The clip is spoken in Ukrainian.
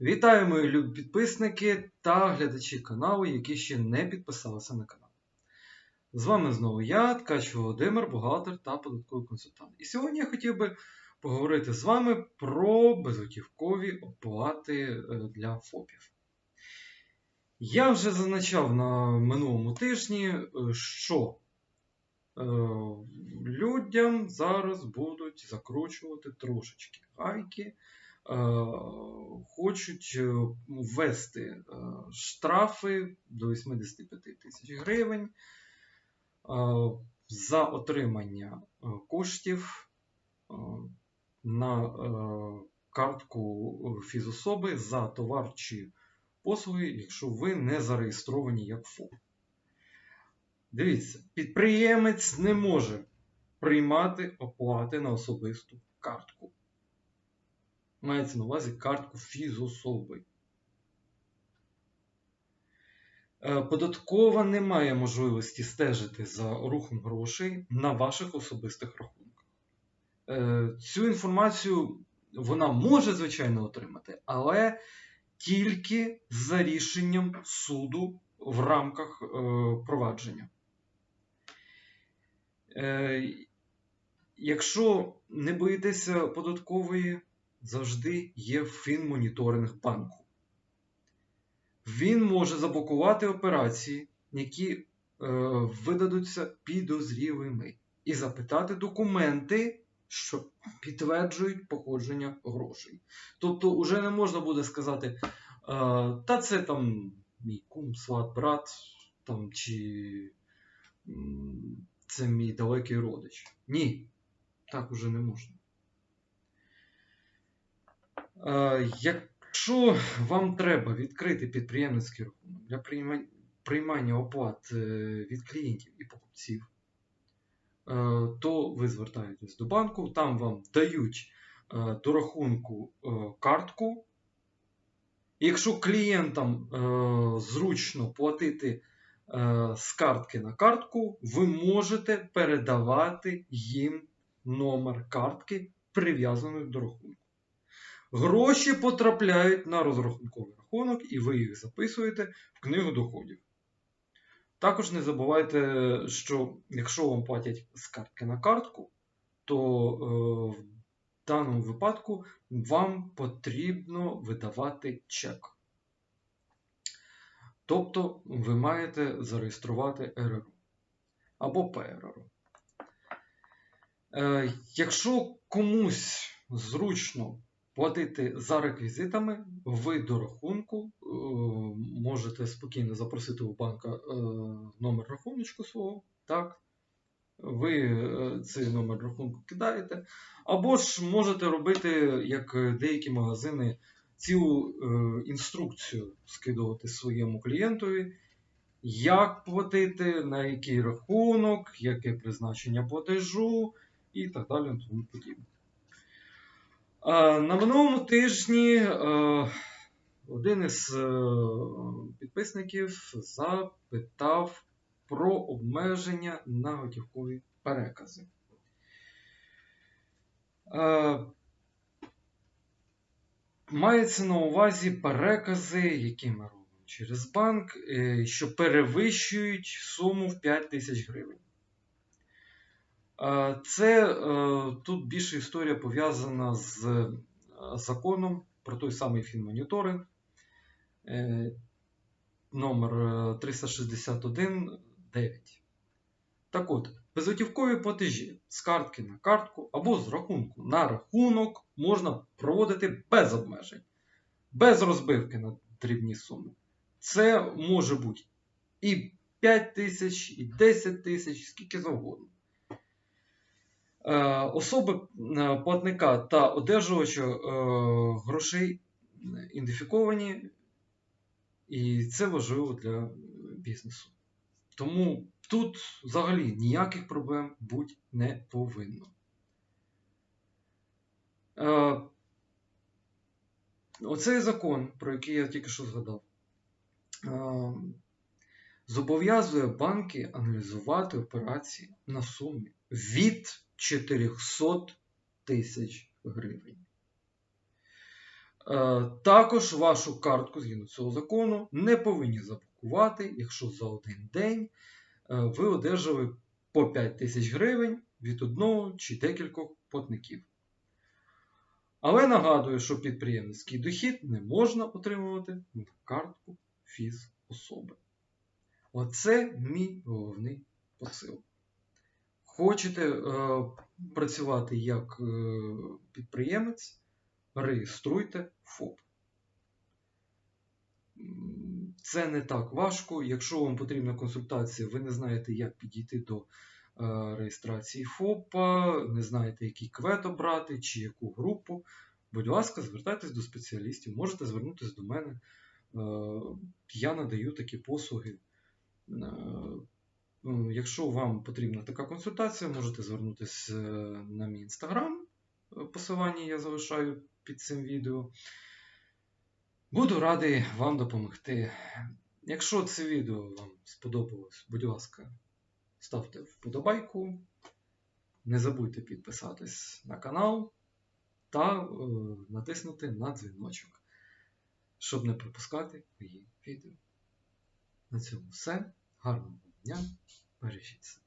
Вітаю, мої любі підписники та глядачі каналу, які ще не підписалися на канал. З вами знову я, Ткач Володимир, бухгалтер та податковий консультант. І сьогодні я хотів би поговорити з вами про безготівкові оплати е, для ФОПів. Я вже зазначав на минулому тижні, е, що е, людям зараз будуть закручувати трошечки гайки хочуть е, ввести е, штрафи до 85 тисяч гривень е, за отримання е, коштів е, на е, картку фізособи за товар чи послуги, якщо ви не зареєстровані як ФОП. Дивіться, підприємець не може приймати оплати на особисту картку. Мається на увазі картку фізособи. Е, Податкова не має можливості стежити за рухом грошей на ваших особистих рахунках. Е, Цю інформацію вона може, звичайно, отримати, але тільки за рішенням суду в рамках е, провадження. Якщо не боїтеся податкової, завжди є фінмоніторинг банку. Він може заблокувати операції, які е, видадуться підозрілими, і запитати документи, що підтверджують походження грошей. Тобто, вже не можна буде сказати, е, та це там мій кум, сват, брат, там, чи це мій далекий родич. Ні, так уже не можна. Якщо вам треба відкрити підприємницький рахунок для приймання оплат е, від клієнтів і покупців, е, то ви звертаєтесь до банку, там вам дають е, до рахунку картку. Якщо клієнтам зручно платити з картки на картку, ви можете передавати їм номер картки, прив'язаної до рахунку. Гроші потрапляють на розрахунковий рахунок, і ви їх записуєте в книгу доходів. Також не забувайте, що якщо вам платять з картки на картку, то е, в даному випадку вам потрібно видавати чек. Тобто ви маєте зареєструвати РРО або ПРРО. Е, якщо комусь зручно платити за реквізитами, ви до рахунку е, можете спокійно запросити у банка е, номер рахуночку свого. Так? Ви е, цей номер рахунку кидаєте. Або ж можете робити, як деякі магазини, цілу інструкцію скидувати своєму клієнтові, як платити, на який рахунок, яке призначення платежу і так далі. Тому подібне. Е, На минулому тижні е, один із е, підписників запитав про обмеження на готівкові перекази. Мається на увазі перекази, які ми робимо через банк, що перевищують суму в 5 тисяч гривень. Це е, тут більше історія пов'язана з е, законом про той самий фінмоніторинг е, номер е, 361.9. Так от, безготівкові платежі з картки на картку або з рахунку на рахунок можна проводити без обмежень, без розбивки на дрібні суми. Це може бути і 5 тисяч, і 10 тисяч, скільки завгодно. Е, Особи е, платника та одержувача е, грошей ідентифіковані, і це важливо для бізнесу. Тому тут взагалі ніяких проблем бути не повинно. Оцей закон, про який я тільки що згадав, зобов'язує банки аналізувати операції на сумі від 400 тисяч гривень. Е, Також вашу картку згідно цього закону не повинні заблокувати, якщо за один день е, ви одержали по 5 тисяч гривень від одного чи декількох платників. Але нагадую, що підприємницький дохід не можна отримувати на картку фізособи. Оце мій головний посил. Хочете е, працювати як е, підприємець, реєструйте ФОП. Це не так важко. Якщо вам потрібна консультація, ви не знаєте, як підійти до е, реєстрації ФОПа, не знаєте, який квет обрати чи яку групу. Будь ласка, звертайтесь до спеціалістів, можете звернутися до мене. Е, Я надаю такі послуги. Е, Якщо вам потрібна така консультація, можете звернутися е, на мій інстаграм. Е, Посилання я залишаю під цим відео. Буду радий вам допомогти. Якщо це відео вам сподобалось, будь ласка, ставте вподобайку. Не забудьте підписатись на канал та е, натиснути на дзвіночок, щоб не пропускати мої відео. На цьому все. Гарного дня. Бережіть себе.